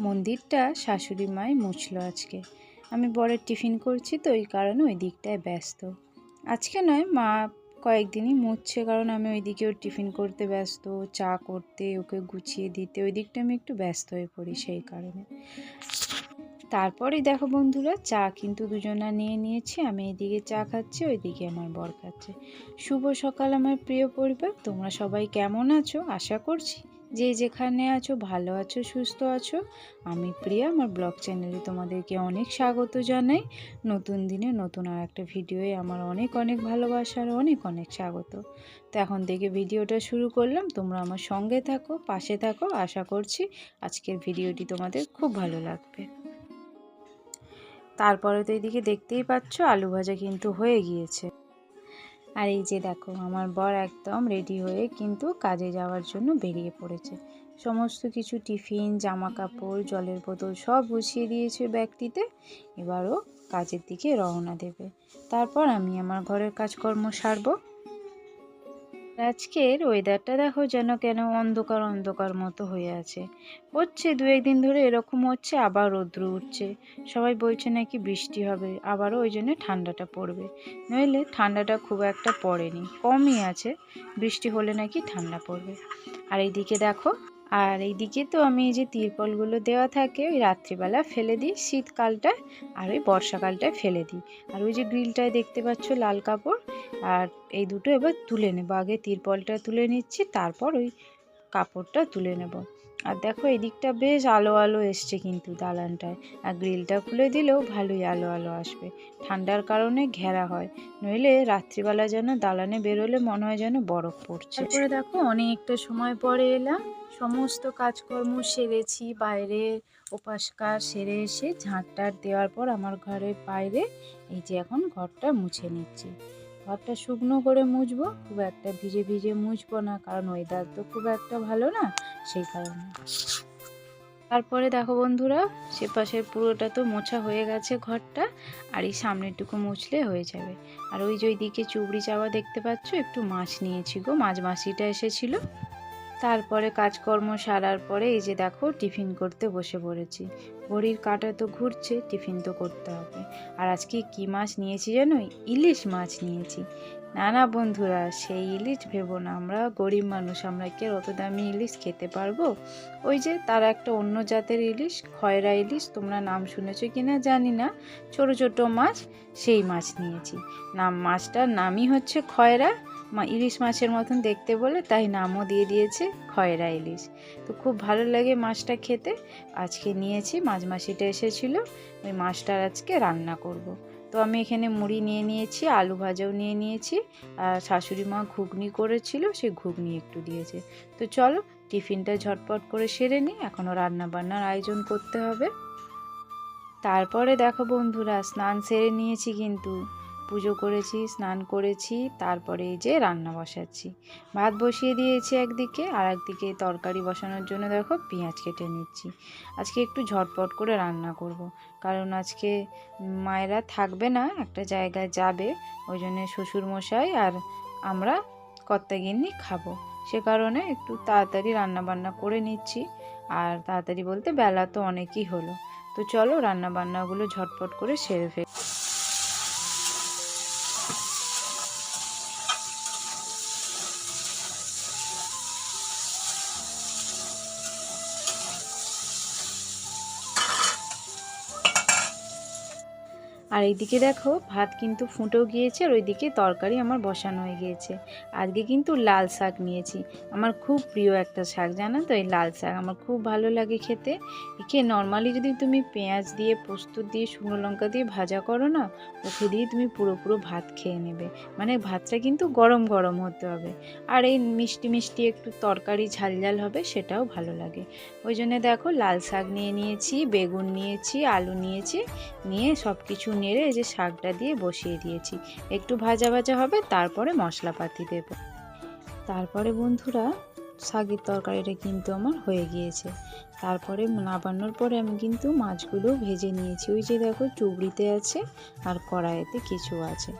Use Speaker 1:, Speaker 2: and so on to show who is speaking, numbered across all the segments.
Speaker 1: মন্দিরটা শাশুড়ি মাই মুছলো আজকে। আমি বরের টিফিন করছি তো ওই কারণে ওই দিকটায় ব্যস্ত। আজকে নয়, মা কয়েকদিনই মুছছে, কারণ আমি ওইদিকে ওর টিফিন করতে ব্যস্ত, চা করতে, ওকে গুছিয়ে দিতে, ওই দিকটা আমি একটু ব্যস্ত হয়ে পড়ি সেই কারণে। তারপরেই দেখো বন্ধুরা, চা কিন্তু দুজনা নিয়ে নিয়েছি, আমি এদিকে চা খাচ্ছি, ওইদিকে আমার বর খাচ্ছে। শুভ সকাল আমার প্রিয় পরিবার, তোমরা সবাই কেমন আছো? আশা করছি যে যেখানে আছো, ভালো আছো, সুস্থ আছো, আমি প্রিয়া, আমার ব্লগ চ্যানেলে তোমাদেরকে অনেক স্বাগত জানাই। নতুন দিনে নতুন আর একটা ভিডিওয়ে আমার অনেক অনেক ভালোবাসার অনেক অনেক স্বাগত। তো এখন থেকে ভিডিওটা শুরু করলাম। তোমরা আমার সঙ্গে থাকো, পাশে থাকো, আশা করছি আজকের ভিডিওটি তোমাদের খুব ভালো লাগবে। তারপরে তো এদিকে দেখতেই পাচ্ছ, আলু ভাজা কিন্তু হয়ে গিয়েছে। আর এই যে দেখো, আমার বর একদম রেডি হয়ে কিন্তু কাজে যাওয়ার জন্য বেরিয়ে পড়েছে। সমস্ত কিছু টিফিন জামা কাপড় জলের বোতল সব বসিয়ে দিয়েছে ব্যাগটিতে। এবারও কাজের দিকে রওনা দেবে। তারপর আমি আমার ঘরের কাজকর্ম সারবো। আজকের ওয়েদারটা দেখো যেন কেন অন্ধকার অন্ধকার মতো হয়ে আছে। হচ্ছে দু একদিন ধরে এরকম হচ্ছে, আবার রৌদ্র উঠছে। সবাই বলছে নাকি বৃষ্টি হবে, আবারও ওই জন্য ঠান্ডাটা পড়বে। নইলে ঠান্ডাটা খুব একটা পড়েনি, কমই আছে। বৃষ্টি হলে নাকি ঠান্ডা পড়বে। আর এইদিকে দেখো আর এইদিকে তো আমি এই যে তিরপলগুলো দেওয়া থাকে, ওই রাত্রিবেলা ফেলে দিই, শীতকালটা আর ওই বর্ষাকালটায় ফেলে দিই। আর ওই যে গ্রিলটায় দেখতে পাচ্ছ লাল কাপড়, আর এই দুটো এবার তুলে নেব। আগে তিরপলটা তুলে নিচ্ছি, তারপর ওই কাপড়টা তুলে নেব। আর দেখো এদিকটা বেশ আলো আলো এসছে কিন্তু দালানটায়। আর গ্রিলটা খুলে দিলেও ভালোই আলো আলো আসবে। ঠান্ডার কারণে ঘেরা হয়। নইলে রাত্রিবেলা যেন দালানে বেরোলে মনে হয় যেন বরফ পড়ছে। তারপরে দেখো অনেকটা সময় পরে এলাম। সমস্ত কাজকর্ম সেরেছি। বাইরে উপাসকার সেরে এসে ঝাঁটটার দেওয়ার পর আমার ঘরের বাইরে এই যে এখন ঘরটা মুছে নিচ্ছি। ঘরটা শুকনো করে মুছবো, খুব একটা ভিজে ভিজে মুছবো না, কারণ ওয়েদার তো খুব একটা ভালো না, সেই কারণে। তারপরে দেখো বন্ধুরা সে পাশের পুরোটা তো মোছা হয়ে গেছে ঘরটা, আর এই সামনেরটুকু মুছলে হয়ে যাবে। আর ওই যে ওইদিকে চুবড়ি চাওয়া দেখতে পাচ্ছ, একটু মাছ নিয়েছি গো মাছ মাসিটা এসেছিল। তারপরে কাজকর্ম সারার পরে এই যে দেখো, টিফিন করতে বসে পড়েছি। ঘড়ির কাঁটা তো ঘুরছে, টিফিন তো করতে হবে। আর আজকে কি মাছ নিয়েছি জানো? ইলিশ মাছ নিয়েছি। না না বন্ধুরা, সেই ইলিশ ভেবো না আমরা, গরিব মানুষ, আমরা কি অত দামি ইলিশ খেতে পারব? ওই যে তার একটা অন্য জাতের ইলিশ, খয়রা ইলিশ, তোমরা নাম শুনেছো কি না জানি না। ছোট ছোট মাছ, সেই মাছ নিয়েছি। নাম, মাছটার নামই হচ্ছে খয়রা ইলিশ মাছের মতন দেখতে বলে তাই নামও দিয়ে দিয়েছে খয়রা ইলিশ। তো খুব ভালো লাগে মাছটা খেতে। আজকে নিয়েছি মাছ মাসিটা এসেছিল, ওই মাছটার আজকে রান্না করব। তো আমি এখানে মুড়ি নিয়ে নিয়েছি, আলু ভাজাও নিয়ে নিয়েছি, আর শাশুড়ি মা ঘুগনি করেছিল সে ঘুগনি একটু দিয়েছে। তো চলো, টিফিনটা ঝটপট করে সেরে নিই এখনও রান্না বান্নার আয়োজন করতে হবে। তারপরে দেখো বন্ধুরা, স্নান সেরে নিয়েছি কিন্তু। পুজো করেছি, স্নান করেছি, তারপরে এই যে রান্না বসাচ্ছি। ভাত বসিয়ে দিয়েছি একদিকে আর একদিকে তরকারি বসানোর জন্য দেখো পেঁয়াজ কেটে নিচ্ছি। আজকে একটু ঝটপট করে রান্না করব। কারণ আজকে মায়েরা থাকবে না, একটা জায়গায় যাবে ওই জন্যে শ্বশুরমশাই আর আমরা কর্তাগিন্নি খাব। সে কারণে একটু তাড়াতাড়ি রান্না বান্না করে নিচ্ছি। আর তাড়াতাড়ি বলতে বেলা তো অনেকই হলো। তো চলো রান্না বান্নাগুলো ঝটপট করে সেরে ফেলি। আর এইদিকে দেখো, ভাত কিন্তু ফুটেও গিয়েছে আর ওইদিকে তরকারি আমার বসানো হয়ে গিয়েছে। আজকে কিন্তু লাল শাক নিয়েছি। আমার খুব প্রিয় একটা শাক, জানো তো? এই লাল শাক আমার খুব ভালো লাগে খেতে। একে নর্মালি যদি তুমি পেঁয়াজ দিয়ে, পোস্ত দিয়ে, শুকনো লঙ্কা দিয়ে ভাজা করো না, ওকে দিয়ে তুমি পুরো পুরো ভাত খেয়ে নেবে। মানে ভাতটা কিন্তু গরম গরম হতে হবে। আর এই মিষ্টি মিষ্টি একটু তরকারি ঝাল ঝাল হবে, সেটাও ভালো লাগে। ওই জন্য দেখো, লাল শাক নিয়ে নিয়েছি, বেগুন নিয়েছি, আলু নিয়েছি, নিয়ে সব কিছু নেড়ে এই যে শাকটা দিয়ে বসিয়ে দিয়েছি। একটু ভাজা ভাজা হবে, তারপরে মশলাপাতি দেব। তারপরে বন্ধুরা, শাকের তরকারিটা কিন্তু আমার হয়ে গিয়েছে। তারপরে নাবানোর পরে আমি কিন্তু মাছগুলো ভেজে নিয়েছি। ওই যে দেখো, চুবড়িতে আছে আর কড়াইতে কিছু আছে।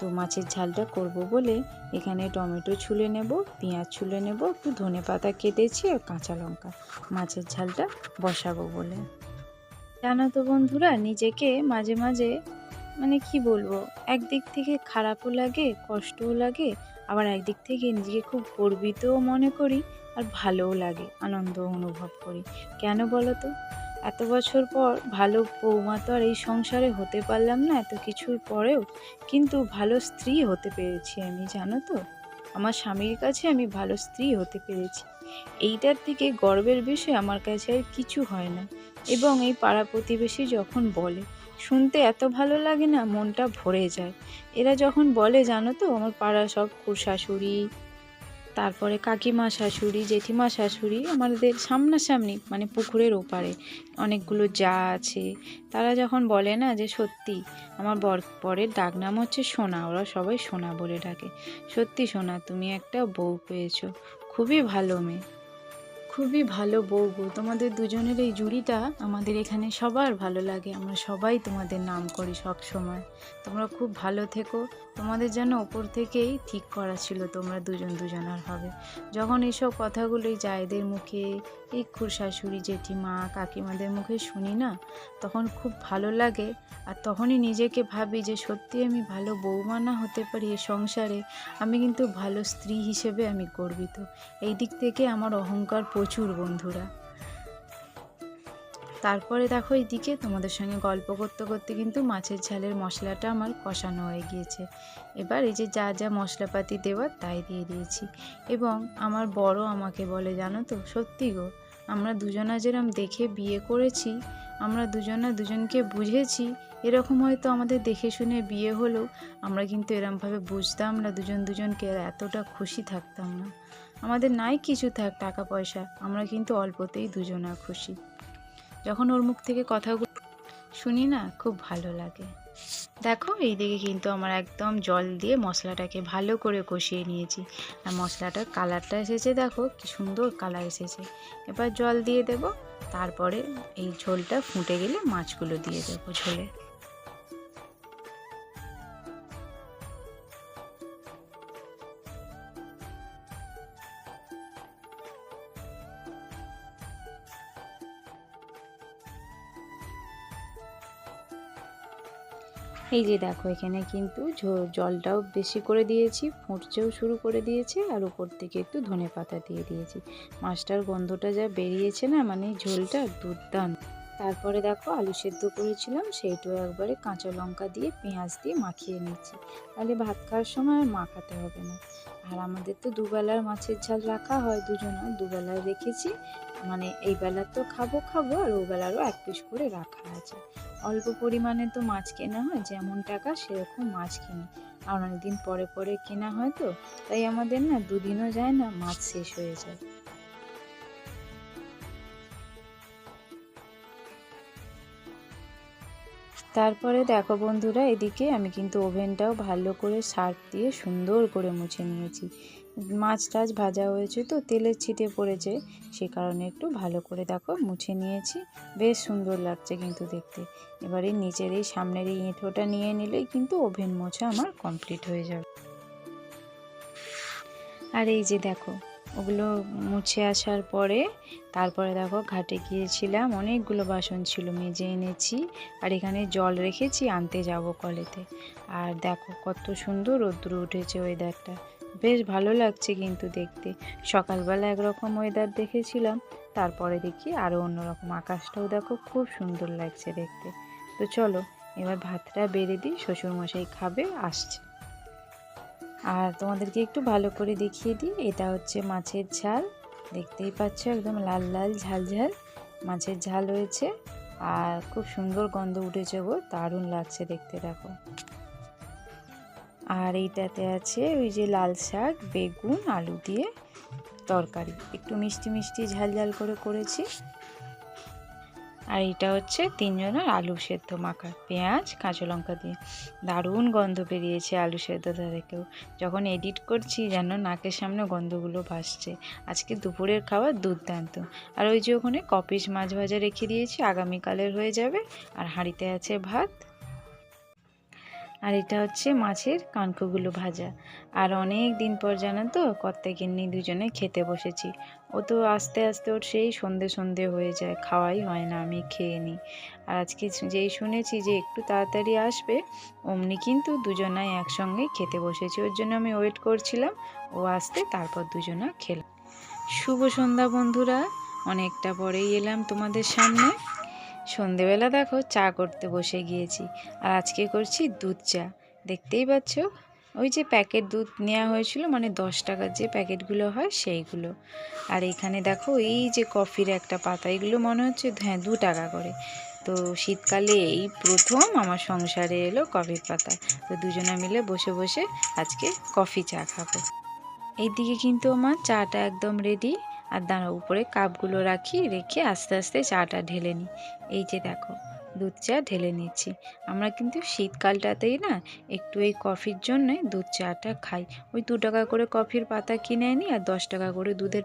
Speaker 1: তো মাছের ঝালটা করব বলে এখানে টমেটো ছুলে নেব, পেঁয়াজ ছুলে নেব, একটু ধনে পাতা কেটেছি আর কাঁচা লঙ্কা। মাছের ঝালটা বসাবো বলে। জানো তো বন্ধুরা, নিজেকে মাঝে মাঝে মানে কি বলব, একদিক থেকে খারাপও লাগে, কষ্টও লাগে, আবার একদিক থেকে নিজেকে খুব গর্বিতও মনে করি আর ভালোও লাগে, আনন্দ অনুভব করি। কেন বলো তো? এত বছর পর ভালো বৌমা তো আর এই সংসারে হতে পারলাম না এত কিছুর পরেও, কিন্তু ভালো স্ত্রী হতে পেরেছি আমি, জানো তো? আমার স্বামীর কাছে আমি ভালো স্ত্রী হতে পেরেছি। এইটার থেকে গর্বের বিষয় আমার কাছে আর কিছু হয় না। এবং এই পাড়া প্রতিবেশী যখন বলে, শুনতে এত ভালো লাগে না, মনটা ভরে যায়। এরা যখন বলে, জানো তো, আমার পাড়া সব শাশুড়ি তারপরে কাকিমা শাশুড়ি, জেঠিমা শাশুড়ি, আমাদের সামনাসামনি মানে পুকুরের ওপারে অনেকগুলো যা আছে। তারা যখন বলে না যে, সত্যি, আমার বর পরের ডাক নাম হচ্ছে সোনা। ওরা সবাই সোনা বলে ডাকে। সত্যি সোনা, তুমি একটা বউ পেয়েছ। খুবই ভালো মেয়ে। খুবই ভালো বউ গো। তোমাদের দুজনের এই জুড়িটা আমাদের এখানে সবার ভালো লাগে। আমরা সবাই তোমাদের নাম করি সব সময় তোমরা খুব ভালো থেকো। তোমাদের যেন ওপর থেকেই ঠিক করা ছিল তোমরা দুজন দুজনার হবে। যখন এইসব কথাগুলোই জায়দের মুখে খুর শাশুড়ি জেঠিমা, কাকিমাদের মুখে শুনি না, তখন খুব ভালো লাগে। আর তখনই নিজেকে ভাবি যে সত্যি আমি ভালো বৌমা না হতে পারি এ সংসারে, আমি কিন্তু ভালো স্ত্রী হিসেবে আমি গর্বিত। এই দিক থেকে আমার অহংকার প্রচুর বন্ধুরা। তারপরে দেখো এইদিকে তোমাদের সঙ্গে গল্প করতে করতে কিন্তু মাছের ঝালের মশলাটা আমার কষানো হয়ে গিয়েছে। এবার এই যে যা যা মশলাপাতি দেওয়ার তাই দিয়ে দিয়েছি। এবং আমার বড় আমাকে বলে, জানো তো, সত্যি গো, আমরা দুজনা যেরম দেখে বিয়ে করেছি, আমরা দুজনা দুজনকে বুঝেছি, এরকম হয়তো আমাদের দেখে শুনে বিয়ে হলেও আমরা কিন্তু এরমভাবে বুঝতাম না, দুজন দুজনকে এতটা খুশি থাকতাম না। আমাদের নাই কিছু থাক, টাকা পয়সা, আমরা কিন্তু অল্পতেই দুজনা খুশি। যখন ওর মুখ থেকে কথাগুলো শুনি না, খুব ভালো লাগে। দেখো, এইদিকে কিন্তু আমার একদম জল দিয়ে মশলাটাকে ভালো করে কষিয়ে নিয়েছি। আর মশলাটার কালারটা এসেছে দেখো, কি সুন্দর কালার এসেছে। এবার জল দিয়ে দেব, তারপরে এই ঝোলটা ফুটে গেলে মাছগুলো দিয়ে দেবো ঝোলে। এই যে দেখো, এখানে কিন্তু জলটাও বেশি করে দিয়েছি ফুটছেও শুরু করে দিয়েছে আর উপর থেকে একটু ধনে পাতা দিয়ে দিয়েছি। মাছটার গন্ধটা যা বেরিয়েছে না মানে ঝোলটা দুর্দান্ত। তারপরে দেখো, আলু সেদ্ধ করেছিলাম, সেইটাও একবারে কাঁচা লঙ্কা দিয়ে, পেঁয়াজ দিয়ে মাখিয়ে নিচ্ছি তাহলে ভাত খাওয়ার সময় আর মাখাতে হবে না। আর আমাদের তো দুবেলার মাছের ঝাল রাখা হয় দুজনা দুবেলার রেখেছি। মানে এই বেলার তো খাব খাব, আর ও বেলারও এক পিস করে রাখা আছে। অল্প পরিমাণে তো মাছ কেনা হয়, যেমন টাকা সেরকম মাছ কিনি। আর অনেকদিন পরে পরে কেনা হয় তো, তাই আমাদের না দুদিনও যায় না, মাছ শেষ হয়ে যায়। তারপরে দেখো বন্ধুরা, এদিকে আমি কিন্তু ওভেনটাও ভালো করে সার্ফ দিয়ে সুন্দর করে মুছে নিয়েছি। মাছ টাছ ভাজা হয়েছে তো তেলের ছিটে পড়েছে, সে কারণে একটু ভালো করে দেখো মুছে নিয়েছি। বেশ সুন্দর লাগছে কিন্তু দেখতে। এবারে নিচের এই সামনের এই এঁঠোটা নিয়ে নিলেই কিন্তু ওভেন মোছা আমার কমপ্লিট হয়ে যাবে। আর এই যে দেখো, ওগুলো মুছে আসার পরে তারপরে দেখো ঘাটে গিয়েছিলাম, অনেকগুলো বাসন ছিল, মেজে এনেছি আর এখানে জল রেখেছি, আনতে যাব কলেতে। আর দেখো কত সুন্দর রোদ্র উঠেছে ওয়েদারটা বেশ ভালো লাগছে কিন্তু দেখতে। সকালবেলা একরকম ওয়েদার দেখেছিলাম, তারপরে দেখি আরও অন্যরকম আকাশটাও দেখো খুব সুন্দর লাগছে দেখতে। তো চলো, এবার ভাতটা বেড়ে দিই, শ্বশুরমশাই খাবে, আসছে। আর তোমাদেরকে একটু ভালো করে দেখিয়ে দিই, এটা হচ্ছে মাছের ঝাল। দেখতেই পাচ্ছ একদম লাল লাল ঝাল ঝাল মাছের ঝাল হয়েছে। আর খুব সুন্দর গন্ধ উঠেছে গো, দারুণ লাগছে দেখতে, দেখো। আর এইটাতে আছে ওই যে লাল শাক, বেগুন, আলু দিয়ে তরকারি। একটু মিষ্টি মিষ্টি ঝাল ঝাল করে করেছি। আর এটা হচ্ছে তিনজনের আলু সেদ্ধ মাখা। পেঁয়াজ, কাঁচা লঙ্কা দিয়ে। দারুণ গন্ধ বেরিয়েছে আলু সেদ্ধটা থেকেও। যখন এডিট করছি যেন নাকের সামনে গন্ধগুলো ভাসছে। আজকে দুপুরের খাবার দুর্দান্ত। আর ওই যে ওখানে কপিস মাছ ভাজা রেখে দিয়েছি, আগামীকালের হয়ে যাবে। আর হাঁড়িতে আছে ভাত। আর এটা হচ্ছে মাছের কানকোগুলো ভাজা। আর অনেক দিন পর জানো তো কর্তা কিন্নি দুজনে খেতে বসেছি। ও তো আস্তে আস্তে ওর সেই সন্ধে সন্ধে হয়ে যায়, খাওয়াই হয় না, আমি খেয়ে নিই। আর আজকে যেই শুনেছি যে একটু তাড়াতাড়ি আসবে, অমনি কিন্তু দুজনাই একসঙ্গেই খেতে বসেছি। ওর জন্য আমি ওয়েট করছিলাম, ও আসতে তারপর দুজনা খেলাম শুভ সন্ধ্যা বন্ধুরা, অনেকটা পরেই এলাম তোমাদের সামনে। সন্ধেবেলা দেখো, চা করতে বসে গিয়েছি। আর আজকে করছি দুধ চা। দেখতেই পাচ্ছ? ওই যে প্যাকেট দুধ নেওয়া হয়েছিল মানে দশ টাকার যে প্যাকেটগুলো হয় সেইগুলো। আর এখানে দেখো, এই যে কফির একটা পাতা, এগুলো মনে হচ্ছে হ্যাঁ দু টাকা করে। তো শীতকালে এই প্রথম আমার সংসারে এলো কফির পাতা। তো দুজনে মিলে বসে বসে আজকে কফি চা খাব। এইদিকে কিন্তু আমার চাটা একদম রেডি আর দাঁড়া, উপরে কাপগুলো রাখি, রেখে আস্তে আস্তে চাটা ঢেলে নিই। এই যে দেখো, দুধ চা ঢেলে নিচ্ছি আমরা কিন্তু শীতকালটাতেই না একটু এই কফির জন্যে দুধ চাটা খাই। ওই দু টাকা করে কফির পাতা কিনে আনি আর দশ টাকা করে দুধের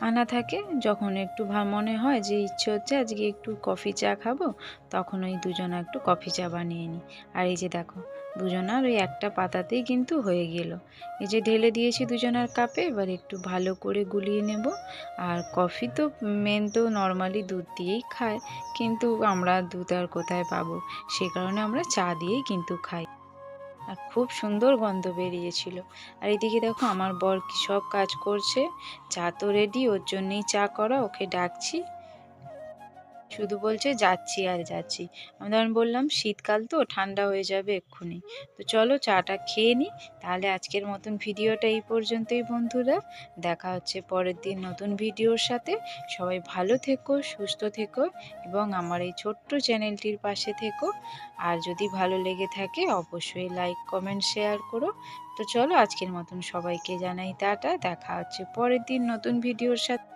Speaker 1: আনা থাকে। যখন একটু ভা, মনে হয় যে ইচ্ছে হচ্ছে আজকে একটু কফি চা খাব, তখন ওই দুজনা একটু কফি চা বানিয়ে নিই। আর এই যে দেখো দুজনার ওই একটা পাতাতেই কিন্তু হয়ে গেল। এই যে ঢেলে দিয়েছি দুজনার কাপে, এবার একটু ভালো করে গুলিয়ে নেব। আর কফি তো মেন তো নর্মালি দুধ দিয়েই খায়, কিন্তু আমরা দুধ আর কোথায় পাবো? সে কারণে আমরা চা দিয়েই কিন্তু খাই। আর খুব সুন্দর গন্ধ বেরিয়েছিল। আর এদিকে দেখো আমার বর কি সব কাজ করছে। চা তো রেডি ওর জন্যেই চা করা, ওকে ডাকছি। শুধু বলছে, যাচ্ছি আর যাচ্ছি। আমি তখন বললাম, শীতকাল তো, ঠান্ডা হয়ে যাবে এক্ষুনি। তো চলো চাটা খেয়ে নিই তাহলে আজকের মতন ভিডিওটা এই পর্যন্তই বন্ধুরা। দেখা হচ্ছে পরের দিন নতুন ভিডিওর সাথে। সবাই ভালো থেকো, সুস্থ থেকো এবং আমার এই ছোট্ট চ্যানেলটির পাশে থেকো। আর যদি ভালো লেগে থাকে, অবশ্যই লাইক, কমেন্ট, শেয়ার করো। তো চলো আজকের মতন সবাইকে জানাই টাটা। দেখা হচ্ছে পরের দিন নতুন ভিডিওর সাথে।